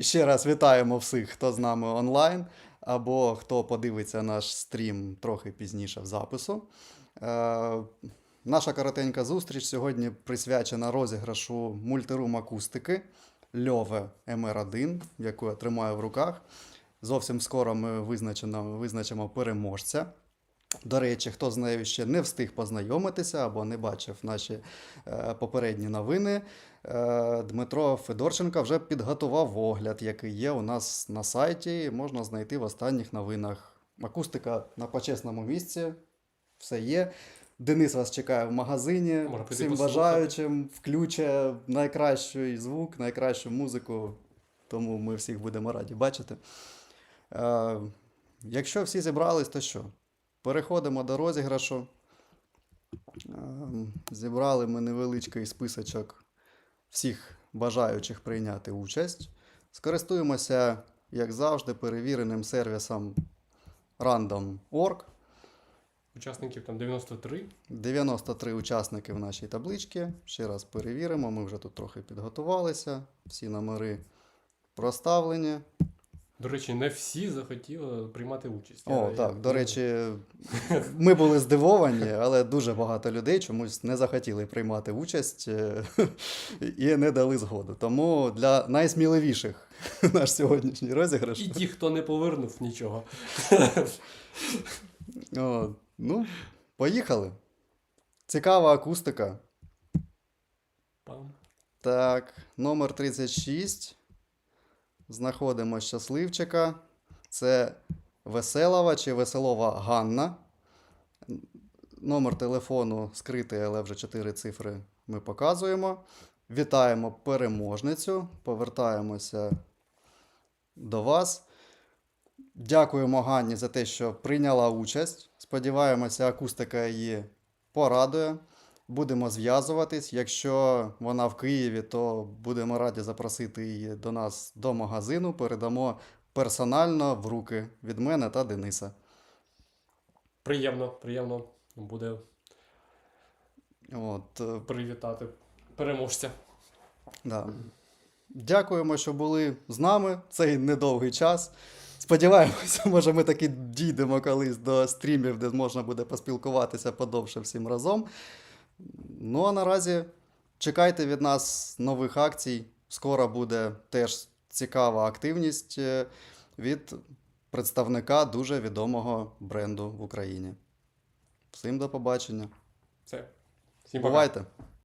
Ще раз вітаємо всіх, хто з нами онлайн, або хто подивиться наш стрім трохи пізніше в запису. Е, наша коротенька зустріч сьогодні присвячена розіграшу мультирум акустики Льове МР1, яку я тримаю в руках. Зовсім скоро ми визначимо переможця. До речі, хто з нею ще не встиг познайомитися або не бачив наші е, попередні новини, е, Дмитро Федорченко вже підготував огляд, який є у нас на сайті. Можна знайти в останніх новинах. Акустика на почесному місці, все є. Денис вас чекає в магазині. Можна Всім бажаючим включе найкращий звук, найкращу музику. Тому ми всіх будемо раді бачити. Е, якщо всі зібрались, то що? Переходимо до розіграшу. Ем, Зібрали ми невеличкий списочок всіх бажаючих прийняти участь. Скористуємося, як завжди, перевіреним сервісом Random.org. Учасників там 93. 93 учасники в нашій табличці. Ще раз перевіримо. Ми вже тут трохи підготувалися. Всі номери проставлені. До речі, не всі захотіли приймати участь. О, Я- так. я- До речі, ми були здивовані, але дуже багато людей чомусь не захотіли приймати участь е, і не дали згоду. Тому для найсміливіших наш сьогоднішній розіграш. І ті, хто не повернув нічого. О, ну, поїхали. Цікава акустика. Пам. Так, номер 36. Знаходимо щасливчика. Це Веселова чи Веселова Ганна. Номер телефону скритий, але вже 4 цифри ми показуємо. Вітаємо переможницю. Повертаємося до вас. Дякуємо Ганні за те, що прийняла участь. Сподіваємося, акустика її порадує. Будемо зв'язуватись. Якщо вона в Києві, то будемо раді запросити її до нас до магазину. Передамо персонально в руки від мене та Дениса. Приємно, приємно буде От, е, привітати переможця. да. Дякуємо, що були з нами цей недовгий час. Сподіваємося, може, ми таки дійдемо колись до стрімів, де можна буде поспілкуватися подовше всім разом. Ну а наразі чекайте від нас нових акцій. Скоро буде теж цікава активність е, від представника дуже відомого бренду в Україні. Всім до побачення. Все. Всім. Бувайте!